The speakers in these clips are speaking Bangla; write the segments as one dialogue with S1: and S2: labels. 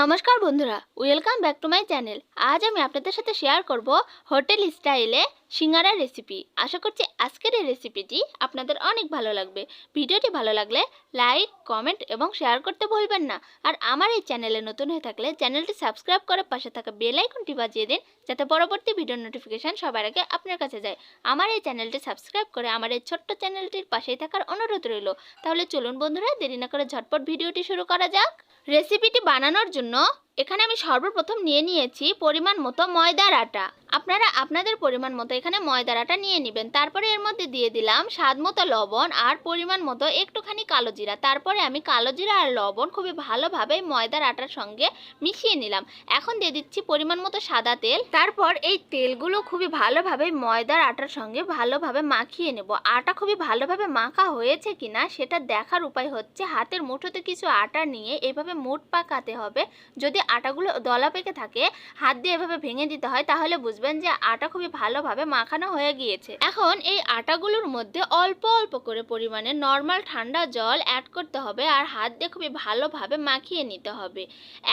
S1: নমস্কার বন্ধুরা welcome back to my channel আজ আমি আপনাদের সাথে শেয়ার করব হোটেল স্টাইলে সিঙ্গারার রেসিপি আশা করছি আজকের এই রেসিপিটি আপনাদের অনেক ভালো লাগবে। ভিডিওটি ভালো লাগলে লাইক কমেন্ট এবং শেয়ার করতে ভুলবেন না। আর আমার এই চ্যানেলে নতুন হয়ে থাকলে চ্যানেলটি সাবস্ক্রাইব করে পাশে থাকা বেল আইকনটি বাজিয়ে দিন, যাতে পরবর্তী ভিডিও নোটিফিকেশান সবার আগে আপনার কাছে যায়। আমার এই চ্যানেলটি সাবস্ক্রাইব করে আমার এই ছোট্ট চ্যানেলটির পাশেই থাকার অনুরোধ রইল। তাহলে চলুন বন্ধুরা, দেরি না করে ঝটপট ভিডিওটি শুরু করা যাক। রেসিপিটি বানানোর জন্য এখানে আমি সর্বপ্রথম নিয়ে নিয়েছি পরিমাণ মতো ময়দার আটা। আপনারা আপনাদের পরিমাণ মতো এখানে ময়দার আটা নিয়ে নেবেন। তারপরে এর মধ্যে দিয়ে দিলাম স্বাদ মতো লবণ আর পরিমাণ মতো একটুখানি কালো জিরা। তারপরে আমি কালো জিরা আর লবণ খুবই ভালোভাবে ময়দার আটার সঙ্গে মিশিয়ে নিলাম। এখন দিয়ে দিচ্ছি পরিমাণ মতো সাদা তেল। তারপর এই তেলগুলো খুবই ভালোভাবে ময়দার আটার সঙ্গে ভালোভাবে মাখিয়ে নেব। আটা খুবই ভালোভাবে মাখা হয়েছে কিনা সেটা দেখার উপায় হচ্ছে হাতের মুঠোতে কিছু আটা নিয়ে এভাবে মুঠ পাকাতে হবে। যদি আটাগুলো দলা পেকে থাকে, হাত দিয়ে এভাবে ভেঙে দিতে হয়, তাহলে বুঝবেন যে আটা খুবই ভালোভাবে মাখানো হয়ে গিয়েছে। এখন এই আটাগুলোর মধ্যে অল্প অল্প করে পরিমাণে নর্মাল ঠান্ডা জল অ্যাড করতে হবে আর হাত দিয়ে খুবই ভালোভাবে মাখিয়ে নিতে হবে।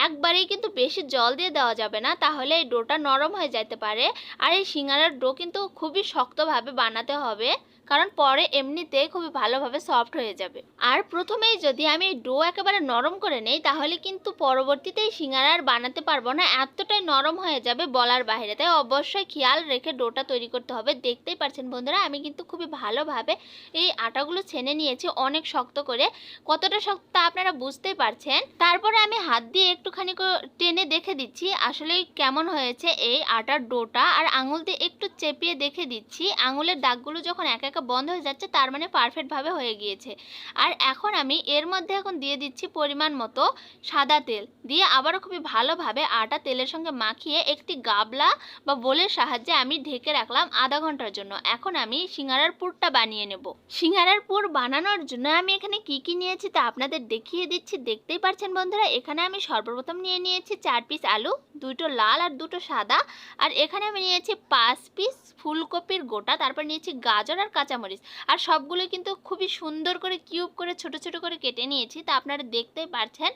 S1: একবারেই কিন্তু বেশি জল দিয়ে দেওয়া যাবে না, তাহলে এই ডোটা নরম হয়ে যেতে পারে আর এই সিঙ্গারার ডো কিন্তু খুবই শক্তভাবে বানাতে হবে। কারণ পরে এমনিতেই খুবই ভালোভাবে সফট হয়ে যাবে। আর প্রথমেই যদি আমি ডো একেবারে নরম করে নেই, তাহলে কিন্তু পরবর্তীতে এই সিঙ্গারা আর বানাতে পারব না, এতটাই নরম হয়ে যাবে বলার বাইরে। তাই অবশ্যই খেয়াল রেখে ডোটা তৈরি করতে হবে। দেখতেই পাচ্ছেন বন্ধুরা, আমি কিন্তু খুবই ভালোভাবে এই আটাগুলো ছেনে নিয়েছি অনেক শক্ত করে। কতটা শক্ত তা আপনারা বুঝতেই পারছেন। তারপরে আমি হাত দিয়ে একটুখানি টেনে দেখে দিচ্ছি, আসলে কেমন হয়েছে এই আটার ডোটা আর আঙুল দিয়ে একটু চেপিয়ে দেখে দিচ্ছি। আঙুলের দাগগুলো যখন এক এক বন্ধ হয়ে যাচ্ছে, তার মানে পারফেক্টভাবে হয়ে গিয়েছে। আর এখন আমি এর মধ্যে এখন দিয়ে দিচ্ছি পরিমাণ মতো সাদা তেল। দিয়ে আবারও খুবই ভালোভাবে আটা তেলের সঙ্গে মাখিয়ে একটি গাবলা বা বোলের সাহায্যে আমি ঢেকে রাখলাম আধা ঘণ্টার জন্য। এখন আমি সিঙ্গারার পুরটা বানিয়ে নেব। সিঙ্গারার পুর বানানোর জন্য আমি এখানে কি কি নিয়েছি তা আপনাদের দেখিয়ে দিচ্ছি। দেখতেই পাচ্ছেন বন্ধুরা, এখানে আমি সর্বপ্রথম নিয়ে নিয়েছি চার পিস আলু, দুটো লাল আর দুটো সাদা। আর এখানে আমি নিয়েছি পাঁচ পিস ফুলকপির গোটা, তারপর নিয়েছি গাজর আর কাঁচামরিচ। আর সবগুলো কিন্তু খুবই সুন্দর করে কিউব করে ছোট ছোট করে কেটে নিয়েছি। তা আপনারা দেখতেই পারছেন।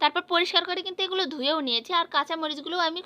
S1: তারপর পরিষ্কার করে কিন্তু এগুলো ধুয়েও নিয়েছি। আর কাঁচামরিচগুলো আমি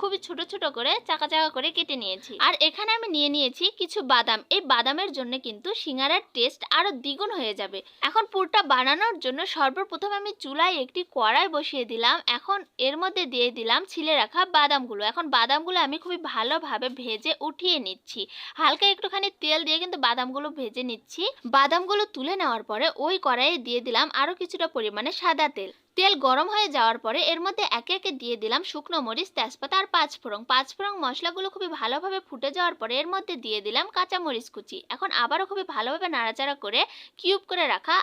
S1: খুবই ছোট ছোট করে, চাকা চাকা করে কেটে নিয়েছি। আর এখানে আমি নিয়ে নিয়েছি কিছু বাদাম। এই বাদামের জন্য কিন্তু সিঙ্গারার টেস্ট আরও দ্বিগুণ হয়ে যাবে। এখন পুরটা বানানোর জন্য সর্বপ্রথম আমি চুলায় একটি কড়াই বসিয়ে দিলাম। এখন এর মধ্যে দিয়ে দিলাম ছিলে রাখা বাদামগুলো। এখন বাদামগুলো আমি খুবই ভালোভাবে ভেজে উঠিয়ে নিচ্ছি। হালকা একটুখানি তেল দিয়ে কিন্তু বাদামগুলো ভেজে নিচ্ছি। বাদামগুলো তুলে নেওয়ার পরে ওই কড়াইয়ে দিয়ে দিলাম আরও কিছুটা পরিমাণে সাদা তেল। তেল গরম হয়ে যাওয়ার পরে এর মধ্যে একে একে দিয়ে দিলাম শুকনো মরিচ, তেজপাতা আর পাঁচফোড়ন পাঁচফোড়ন মশলাগুলো খুবই ভালোভাবে ফুটে যাওয়ার পরে এর মধ্যে দিয়ে দিলাম কাঁচা মরিচ কুচি। এখন আবারও খুবই ভালোভাবে নাড়াচাড়া করে কিউব করে রাখা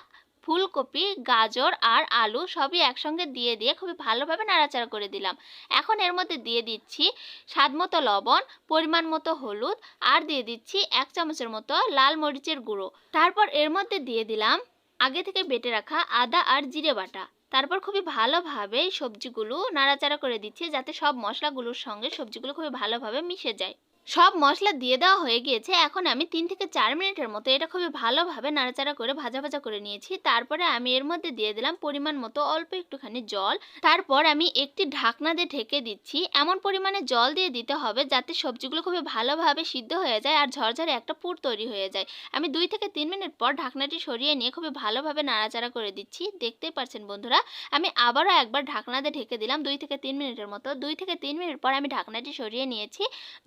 S1: ফুলকপি, গাজর আর আলু সবই একসঙ্গে দিয়ে দিয়ে খুবই ভালোভাবে নাড়াচাড়া করে দিলাম। এখন এর মধ্যে দিয়ে দিচ্ছি স্বাদ মতো লবণ, পরিমাণ মতো হলুদ আর দিয়ে দিচ্ছি এক চামচের মতো লাল মরিচের গুঁড়ো। তারপর এর মধ্যে দিয়ে দিলাম আগে থেকে বেটে রাখা আদা আর জিরে বাটা। তারপর খুবই ভালোভাবে সবজিগুলো নাড়াচাড়া করে দিচ্ছি যাতে সব মশলাগুলোর সঙ্গে সবজিগুলো খুবই ভালোভাবে মিশে যায়। সব মশলা দিয়ে দেওয়া হয়ে গিয়েছে। এখন আমি তিন থেকে চার মিনিটের মতো এটা খুবই ভালোভাবে নাড়াচাড়া করে ভাজা ভাজা করে নিয়েছি। তারপরে আমি এর মধ্যে দিয়ে দিলাম পরিমাণ মতো অল্প একটুখানি জল। তারপর আমি একটি ঢাকনা দিয়ে ঢেকে দিচ্ছি। এমন পরিমাণে জল দিয়ে দিতে হবে যাতে সবজিগুলো খুবই ভালোভাবে সিদ্ধ হয়ে যায় আর ঝরঝরে একটা পুর তৈরি হয়ে যায়। আমি দুই থেকে তিন মিনিট পর ঢাকনাটি সরিয়ে নিয়ে খুবই ভালোভাবে নাড়াচাড়া করে দিচ্ছি। দেখতেই পাচ্ছেন বন্ধুরা, আমি আবারও একবার ঢাকনা দিয়ে ঢেকে দিলাম দুই থেকে তিন মিনিটের মতো। দুই থেকে তিন মিনিট পর আমি ঢাকনাটি সরিয়ে নিয়েছি।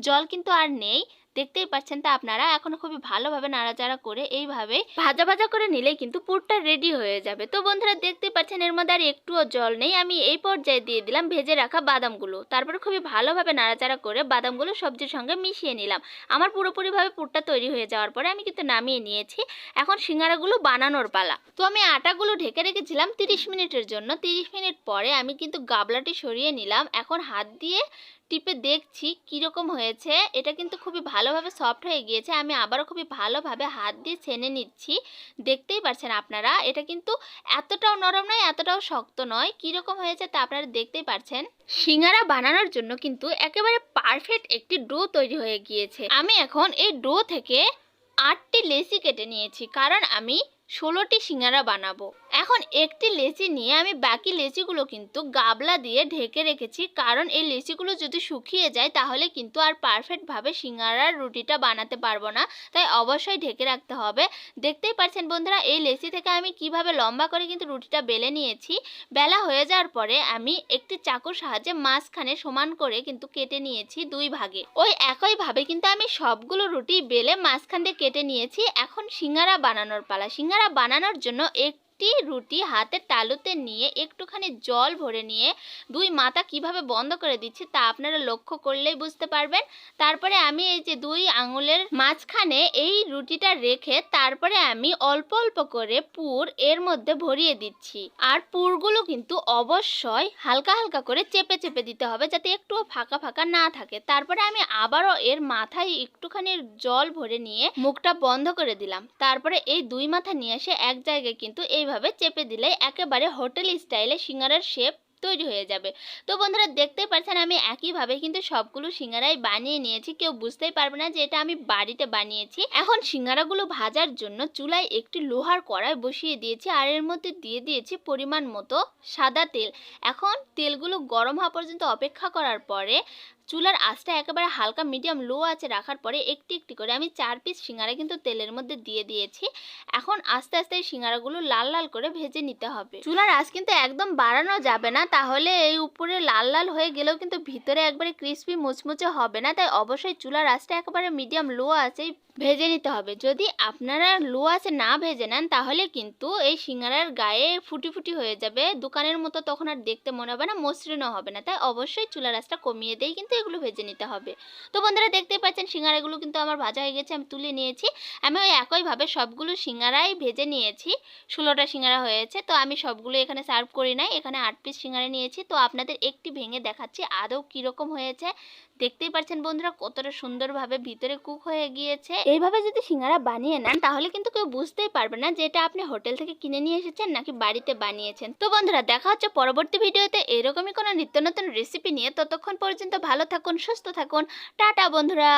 S1: জল কিন্তু আর নেই। দেখতেই পাচ্ছেন তা আপনারা, এখন খুবই ভালোভাবে নাড়াচাড়া করে এইভাবে ভাজা ভাজা করে নিলেই কিন্তু পুরটা রেডি হয়ে যাবে। তো বন্ধুরা দেখতেই পাচ্ছেন এর মধ্যে আর একটুও জল নেই, আমি এই পর্যায়ে দিয়ে দিলাম ভেজে রাখা বাদামগুলো। তারপরে খুবই ভালোভাবে নাড়াচাড়া করে বাদামগুলো সবজির সঙ্গে মিশিয়ে নিলাম। আমার পুরোপুরিভাবে পুরটা তৈরি হয়ে যাওয়ার পরে আমি কিন্তু নামিয়ে নিয়েছি। এখন সিঙ্গারাগুলো বানানোর পালা। তো আমি আটাগুলো ঢেকে রেখেছিলাম তিরিশ মিনিটের জন্য। তিরিশ মিনিট পরে আমি কিন্তু গাবলাটি সরিয়ে নিলাম। এখন হাত দিয়ে টিপে দেখছি কীরকম হয়েছে। এটা কিন্তু খুবই ভালোভাবে সফট হয়ে গিয়েছে, আমি আবারও খুবই ভালোভাবে হাত দিয়ে ছেনে নিচ্ছি। দেখতেই পাচ্ছেন আপনারা, এটা কিন্তু এতটাও নরম নয়, এতটাও শক্ত নয়। কীরকম হয়েছে তা আপনারা দেখতেই পাচ্ছেন সিঙ্গারা বানানোর জন্য কিন্তু একেবারে পারফেক্ট একটি ডো তৈরি হয়ে গিয়েছে। আমি এখন এই ডো থেকে আটটি লেসি কেটে নিয়েছি, কারণ আমি ষোলোটি সিঙ্গারা বানাবো। এখন একটি লেচি নিয়ে আমি বাকি লেচিগুলো কিন্তু গাবলা দিয়ে ঢেকে রেখেছি। কারণ এই লেচিগুলো যদি শুকিয়ে যায়, তাহলে কিন্তু আর পারফেক্টভাবে সিঙ্গারার রুটিটা বানাতে পারব না। তাই অবশ্যই ঢেকে রাখতে হবে। দেখতেই পারছেন বন্ধুরা, এই লেচি থেকে আমি কীভাবে লম্বা করে কিন্তু রুটিটা বেলে নিয়েছি। বেলা হয়ে যাওয়ার পরে আমি একটি চাকুর সাহায্যে মাঝখানে সমান করে কিন্তু কেটে নিয়েছি দুই ভাগে। ওই একইভাবে কিন্তু আমি সবগুলো রুটি বেলে মাঝখান দিয়ে কেটে নিয়েছি। এখন সিঙ্গারা বানানোর পালা। সিঙ্গারা বানানোর জন্য একটি রুটি হাতের তালুতে নিয়ে একটুখানি জল ভরে নিয়ে দুই মাথা কীভাবে বন্ধ করে দিচ্ছি তা আপনারা লক্ষ্য করলেই বুঝতে পারবেন। তারপরে আমি এই যে দুই আঙুলের মাঝখানে এই রুটিটা রেখে তারপরে আমি অল্প অল্প করে পুর এর মধ্যে ভরিয়ে দিচ্ছি। আর পুরগুলো কিন্তু অবশ্যই হালকা হালকা করে চেপে চেপে দিতে হবে যাতে একটুও ফাঁকা ফাঁকা না থাকে। তারপরে আমি আবারও এর মাথায় একটুখানি জল ভরে নিয়ে মুখটা বন্ধ করে দিলাম। তারপরে এই দুই মাথা নিয়ে এসে এক জায়গায় কিন্তু এইভাবে চেপে দিলে একেবারে হোটেল স্টাইলে সিঙ্গারার শেপ তৈরি হয়ে যাবে। তো বন্ধুরা দেখতেই পাচ্ছেন আমি একইভাবে কিন্তু সবগুলো সিঙ্গারাই বানিয়ে নিয়েছি। কেউ বুঝতেই পারবে না যে এটা আমি বাড়িতে বানিয়েছি। এখন সিঙ্গারাগুলো ভাজার জন্য চুলায় একটি লোহার কড়াই বসিয়ে দিয়েছি আর এর মধ্যে দিয়ে দিয়েছি পরিমাণ মতো সাদা তেল। এখন তেলগুলো গরম হওয়া পর্যন্ত অপেক্ষা করার পরে চুলার আঁচটা একেবারে হালকা মিডিয়াম লো আছে রাখার পরে একটি একটি করে আমি চার পিস সিঙ্গারা কিন্তু তেলের মধ্যে দিয়ে দিয়েছি। এখন আস্তে আস্তে এই সিঙ্গারাগুলো লাল লাল করে ভেজে নিতে হবে। চুলার আঁচ কিন্তু একদম বাড়ানো যাবে না, তাহলে এই উপরে লাল লাল হয়ে গেলেও কিন্তু ভিতরে একবারে ক্রিস্পি মুচমুচে হবে না, তাই অবশ্যই চুলার আঁচটা একেবারে মিডিয়াম লো আছেই ভেজে নিতে হবে। যদি আপনারা লো আছে না ভেজে নেন, তাহলে কিন্তু এই সিঙ্গারার গায়ে ফুটি ফুটি হয়ে যাবে, দোকানের মতো তখন আর দেখতে মনে হবে না, মসৃণও হবে না, তাই অবশ্যই চুলার আঁচটা কমিয়ে দিয়ে কিন্তু এগুলো ভেজে নিতে হবে। তো বন্ধুরা দেখতেই পাচ্ছেন সিঙ্গারাগুলো কিন্তু আমার ভাজা হয়ে গেছে, আমি তুলে নিয়েছি। আমি ওই একইভাবে সবগুলো সিঙ্গারাই ভেজে নিয়েছি, ষোলোটা সিঙ্গারা হয়েছে। তো আমি সবগুলো এখানে সার্ভ করি নাই, এখানে আট পিস সিঙ্গারা নিয়েছি। তো আপনাদের একটি ভেঙে দেখাচ্ছি, আদৌ কীরকম হয়েছে? দেখতেই পাচ্ছেন বন্ধুরা কতটা সুন্দরভাবে ভিতরে কুক হয়ে গিয়েছে। এইভাবে যদি সিঙ্গারা বানিয়ে নেন, তাহলে কিন্তু কেউ বুঝতেই পারবে না যে এটা আপনি হোটেল থেকে কিনে নিয়ে এসেছেন নাকি বাড়িতে বানিয়েছেন। তো বন্ধুরা, দেখা হচ্ছে পরবর্তী ভিডিওতে। এরকমই কোনো নিত্য নতুন রেসিপি নিয়ে। ততক্ষণ পর্যন্ত ভালো থাকুন, সুস্থ থাকুন। টাটা বন্ধুরা।